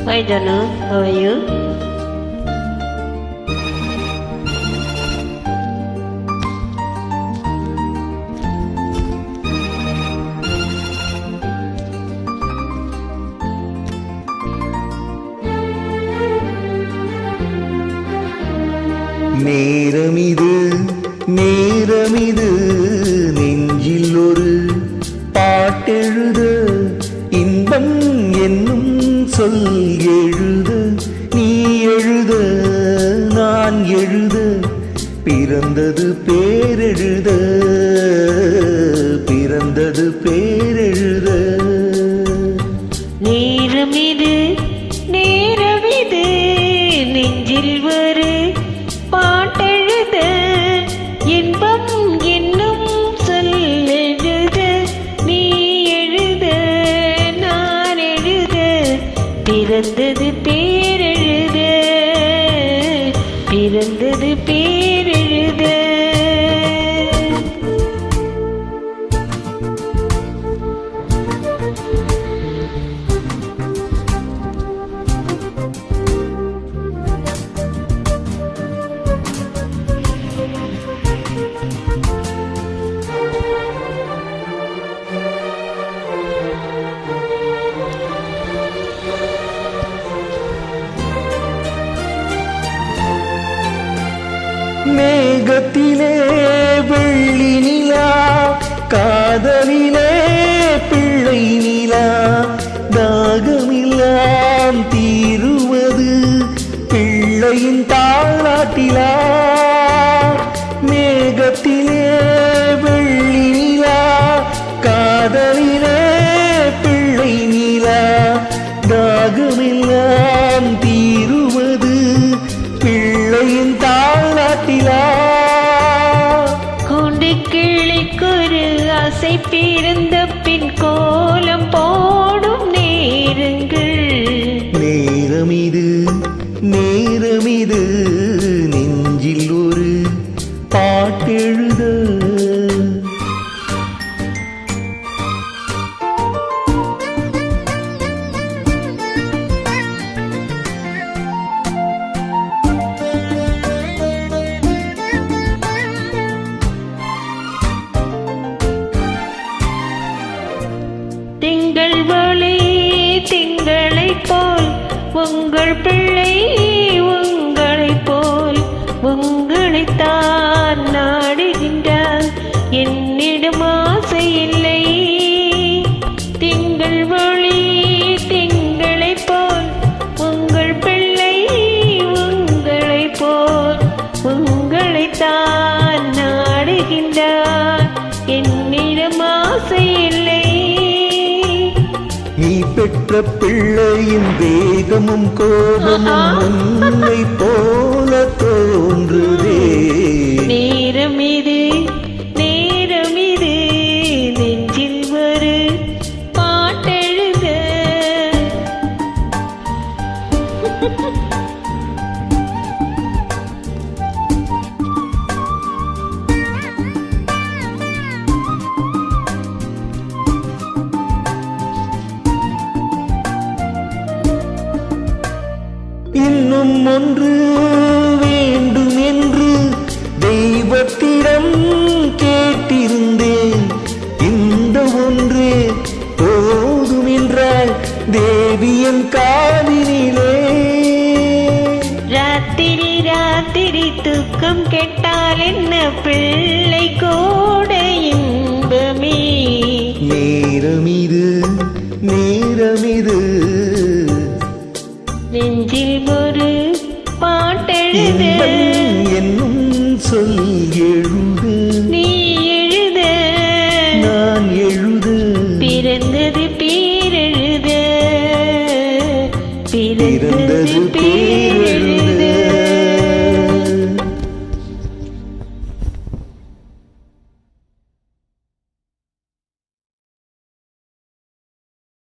Hi Danu, how are you? நேரமிது நேரமிது சொல் எழுத நீ எழுத நான் எழுத. பிறந்தது பேரெழுத பிறந்தது பேரெழுத. நேரமிது நேரமிது நெஞ்சில் ஒரு பாட்டெழுத பிறந்தது பேர் में गति ले। பாட்டெழுத. திங்கள் வழி திங்களை போல் உங்கள் பிள்ளை உங்களைத்தான் நாடுகின்றார். என்னிடம் ஆசை இல்லை. நீ பெற்ற பிள்ளையின் வேகமும் கோபமும் உன்னை போல இன்னும் ஒன்று வேண்டும் என்று தெய்வத்திடம் கேட்டிருந்தேன். இந்த ஒன்று போதும் என்றால் தேவியன் காதினிலே. ராத்திரி ராத்திரி தூக்கம் கெட்டால் என்ன பிள்ளைக்கோ இன்பம் என்னும் சொல் எழுது. நீ எழுத. நான் எழுது. பிறந்தது பேரெழுத